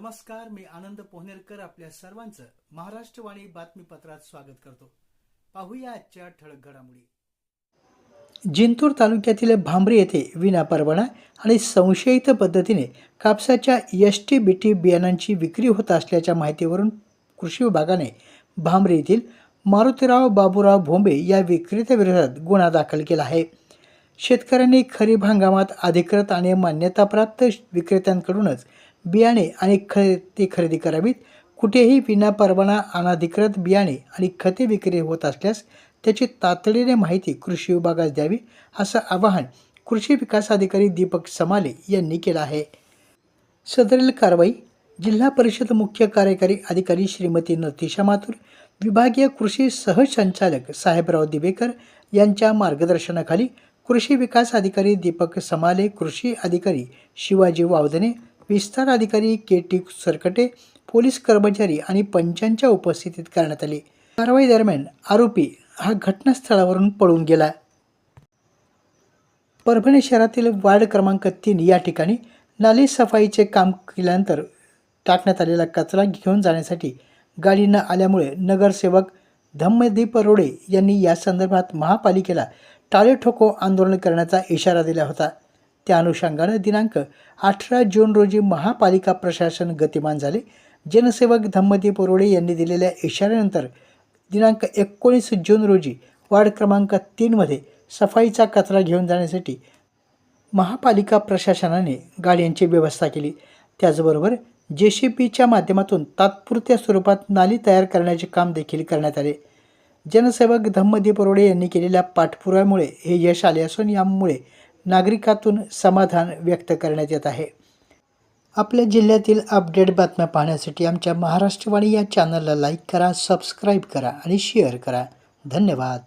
नमस्कार मी आनंद पोहनेरकर आपल्या सर्वांचं महाराष्ट्रवाणी बातमीपत्रात स्वागत करतो. पाहूया आजच्या ठळक घडामोडी. जिंतूर तालुक्यातील भांबरी येथे विनापरवाना आणि संशयित पद्धतीने कापसाच्या एस टी बी टी बियाणांची विक्री होत असल्याच्या माहितीवरून कृषी विभागाने भांबरी येथील मारुतीराव बाबूराव भोंबे या विक्रेत्याविरोधात गुन्हा दाखल केला आहे. शेतकऱ्यांनी खरीप हंगामात अधिकृत आणि मान्यताप्राप्त विक्रेत्यांकडूनच बियाणे आणि खते खरेदी करावीत. कुठेही विनापरवाना अनाधिकृत बियाणे आणि खते विक्री होत असल्यास त्याची तातडीने माहिती कृषी विभागास द्यावी असं आवाहन कृषी विकास अधिकारी दीपक समाले यांनी केलं आहे. सदरील कारवाई जिल्हा परिषद मुख्य कार्यकारी अधिकारी श्रीमती नतिशा माथुर विभागीय कृषी सहसंचालक साहेबराव दिवेकर यांच्या मार्गदर्शनाखाली कृषी विकास अधिकारी दीपक समाले कृषी अधिकारी शिवाजी वावदने विस्तार अधिकारी के टी सरकटे पोलीस कर्मचारी आणि पंचांच्या उपस्थितीत करण्यात आली. कारवाई दरम्यान आरोपी हा घटनास्थळावरून पळून गेला. परभणी शहरातील वार्ड क्रमांक तीन या ठिकाणी नाली सफाईचे काम केल्यानंतर टाकण्यात आलेला कचरा घेऊन जाण्यासाठी गाडी न आल्यामुळे नगरसेवक धम्मदीप रोडे यांनी या संदर्भात महापालिकेला टाळे ठोको आंदोलन करण्याचा इशारा दिला होता. त्या अनुषंगानं दिनांक अठरा जून रोजी महापालिका प्रशासन गतिमान झाले. जनसेवक धम्मदीप रोडे यांनी दिलेल्या इशाऱ्यानंतर दिनांक एकोणीस जून रोजी वार्ड क्रमांक तीनमध्ये सफाईचा कचरा घेऊन जाण्यासाठी महापालिका प्रशासनाने गाड्यांची व्यवस्था केली. त्याचबरोबर जे सी पीच्या माध्यमातून तात्पुरत्या स्वरूपात नाली तयार करण्याचे काम देखील करण्यात आले. जनसेवक धम्मदीप रोडे यांनी केलेल्या पाठपुराव्यामुळे हे यश आले असून यामुळे नागरिकातून समाधान व्यक्त करण्यात येत आहे. आपल्या जिल्ह्यातील अपडेट बातम्या पाहण्यासाठी आमच्या महाराष्ट्रवाणी या चॅनलला लाईक करा सबस्क्राईब करा आणि शेअर करा. धन्यवाद.